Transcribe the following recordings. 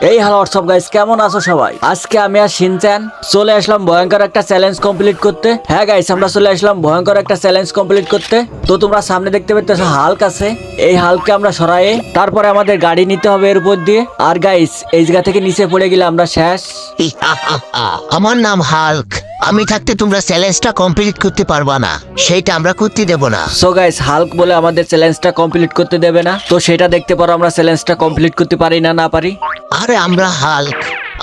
এই hello WhatsApp guys কেমন আছো সবাই? আজকে আমি আর শিনচ্যান চলে আসলাম ভয়ঙ্কর একটা চ্যালেঞ্জ কমপ্লিট করতে। হ্যাঁ গাইস আমরা চলে আসলাম ভয়ঙ্কর একটা চ্যালেঞ্জ কমপ্লিট করতে। তো তোমরা সামনে দেখতে পাচ্ছ হাল্ক আছে। এই হালকে আমরা সরায়ে তারপরে আমাদের গাড়ি নিতে হবে এর উপর দিয়ে। আর গাইস এই জায়গা থেকে নিচে পড়ে গেলে আমরা শেষ। আমার নাম হাল্ক আমি থাকতে তোমরা চ্যালেঞ্জটা কমপ্লিট করতে পারবা না। সেইটা আমরা করতে দেব না। সো গাইস হাল্ক বলে আমাদের চ্যালেঞ্জটা কমপ্লিট করতে দেবে না। তো সেটা দেখতে পারো আমরা চ্যালেঞ্জটা কমপ্লিট করতে পারি না না পারি। আরে আমরা হাল্ক।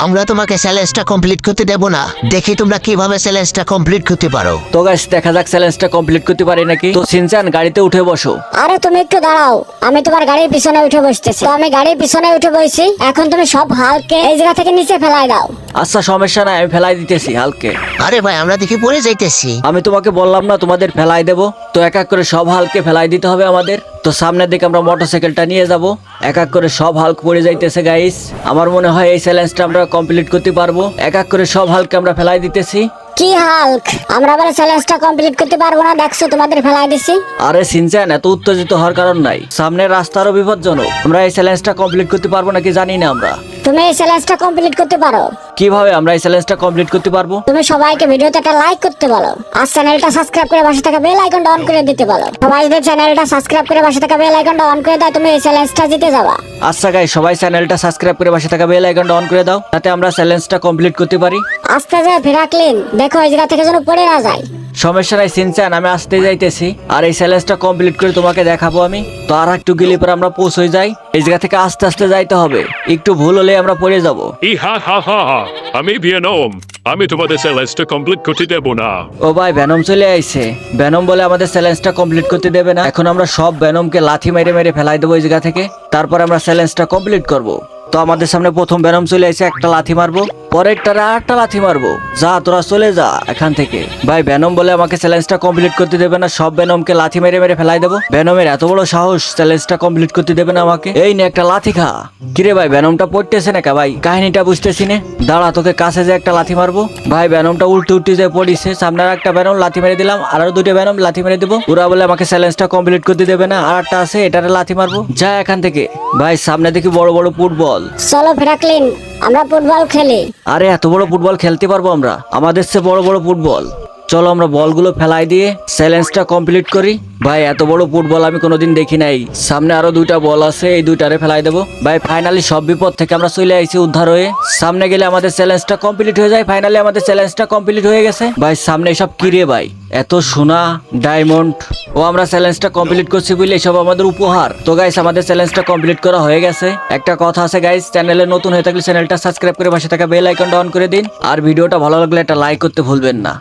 আমরা তোমাকে চ্যালেঞ্জটা কমপ্লিট করতে দেব না। দেখি তোমরা কীভাবে চ্যালেঞ্জটা কমপ্লিট করতে পারো। তো গাইস দেখা যাক চ্যালেঞ্জটা কমপ্লিট করতে পারি নাকি? তো সিনচান গাড়িতে উঠে বসো। আরে তুমি একটু দাঁড়াও। আমি তোমার গাড়ির পিছনে উঠে বসতেছি। তো আমি গাড়ির পিছনে উঠে বসেছি এখন তুমি সব হালকে এই জায়গা থেকে নিচে ফেলায় দাও। আচ্ছা সমস্যা নাই আমি ফেলাই দিতেছি হালকে। আরে ভাই আমরা দেখি পড়ে যাইতেছি। আমি তোমাকে বললাম না তোমাদের ফেলাই দেব। তো এক এক করে সব হালকে ফেলাই দিতে হবে আমাদের। তো সামনের দিকে আমরা মোটরসাইকেলটা নিয়ে যাব। এক এক করে সব হালক পড়ে যাইতেছে গাইস আমার মনে হয় এই চ্যালেঞ্জটা আমরা কমপ্লিট করতে পারব। এক এক করে সব হালকে আমরা ফেলাই দিতেছি। কি হাল্ক? আমরা বলে চ্যালেঞ্জটা কমপ্লিট করতে পারব না দেখছ তোমাদের ফেলাই দিছি। আরে সিনচান এত উত্তেজিত হওয়ার কারণ নাই। সামনের রাস্তারও বিপজ্জনক। আমরা এই চ্যালেঞ্জটা কমপ্লিট করতে পারব নাকি জানি না আমরা। তুমি এই চ্যালেঞ্জটা কমপ্লিট করতে পারো। কীভাবে আমরা এই চ্যালেঞ্জটা কমপ্লিট করতে পারব? তুমি সবাইকে ভিডিওতে একটা লাইক করতে বলো। আর চ্যানেলটা সাবস্ক্রাইব করে পাশে থাকা বেল আইকনটা অন করে দিতে বলো। সবাই যদি চ্যানেলটা সাবস্ক্রাইব করে পাশে থাকা বেল আইকনটা অন করে দাও তুমি এই চ্যালেঞ্জটা জিতে যাবা। আচ্ছা গাই সবাই চ্যানেলটা সাবস্ক্রাইব করে পাশে থাকা বেল আইকনটা অন করে দাও। যাতে আমরা চ্যালেঞ্জটা কমপ্লিট করতে পারি। আস্তে যায় ফেরাকলিন দেখো এই জায়গা থেকে যেন পড়ে না যায়। সমস্যা নাই সিনচান আমি আসতে যাইতেছি। আর এই চ্যালেঞ্জটা কমপ্লিট করে তোমাকে দেখাবো আমি। তো আর একটু গেলে পর আমরা পৌঁছে যাই। এই জায়গা থেকে আস্তে আস্তে যাইতে হবে। একটু ভুল হলে আমরা পড়ে যাব। ইহা হা হা হা আমি ভিয়েনম। আমি তোমাদের চ্যালেঞ্জটা কমপ্লিট করতে দেবো না। ও ভাই ভ্যানম চলে আইছে। ভ্যানম বলে আমাদের চ্যালেঞ্জটা কমপ্লিট করতে দেবে না। এখন আমরা সব ভ্যানমকে লাথি মেরে মেরে ফেলাই দেবো এই জায়গা থেকে। তারপর আমরা চ্যালেঞ্জটা কমপ্লিট করব। তো আমাদের সামনে প্রথম ভ্যানম চলে আইছে একটা লাথি মারবো। পরেরটারে আটটা লাথি মারবো। যা, তোরা চলে যা এখান থেকে। ভাই, ভ্যানম বলে আমাকে চ্যালেঞ্জটা কমপ্লিট করতে দেবে না, সব ভ্যানমকে লাথি মেরে মেরে ফেলাই দেবো। ভ্যানমের এত বড় সাহস, চ্যালেঞ্জটা কমপ্লিট করতে দেবে না আমাকে। এই নে একটা লাথি খা। কিরে ভাই, ভ্যানমটা পড়তেছে না ভাই, কাহিনীটা বুঝতেছি নে। দাঁড়া, তোকে কাছে যে একটা লাথি মারবো। ভাই, ভ্যানমটা উল্টে উল্টে যে পড়িছে সামনে একটা ভ্যানম লাথি মেরে দিলাম, আর দুটো ভ্যানম লাথি মেরে দেবো। ওরা বলে আমাকে চ্যালেঞ্জটা কমপ্লিট করতে দেবে না, আর একটা আছে, এটারে লাথি মারবো। যা এখান থেকে। ভাই, সামনে দেখি বড় বড় ফুটবল। চলো ফেরাকলিন আমরা ফুটবল খেলি। আরে, এত বড় ফুটবল খেলতে পারব আমরা? আমাদের সে বড় বড় ফুটবল। চলো আমরা বলগুলো ফেলাই দিয়ে চ্যালেঞ্জটা কমপ্লিট করি। ভাই, এত বড় ফুটবল আমি কোনোদিন দেখি নাই। সামনে আরও দুইটা বল আছে, এই দুইটারে ফেলাই দেবো। ভাই ফাইনালি সব বিপদ থেকে আমরা চলে আইছি উদ্ধার হয়ে। সামনে গেলে আমাদের চ্যালেঞ্জটা কমপ্লিট হয়ে যায়। ফাইনালি আমাদের চ্যালেঞ্জটা কমপ্লিট হয়ে গেছে। ভাই, সামনে সব কিরে ভাই? এত সোনা ডায়মন্ড ও, আমরা চ্যালেঞ্জটা কমপ্লিট করছি বলে এসব আমাদের উপহার। তো গাইস আমাদের চ্যালেঞ্জটা কমপ্লিট করা হয়ে গেছে। একটা কথা আছে গাইস চ্যানেলে নতুন হয়ে থাকলে চ্যানেলটা সাবস্ক্রাইব করে পাশে থাকা বেল আইকনটা অন করে দিন। আর ভিডিওটা ভালো লাগলে একটা লাইক করতে ভুলবেন না।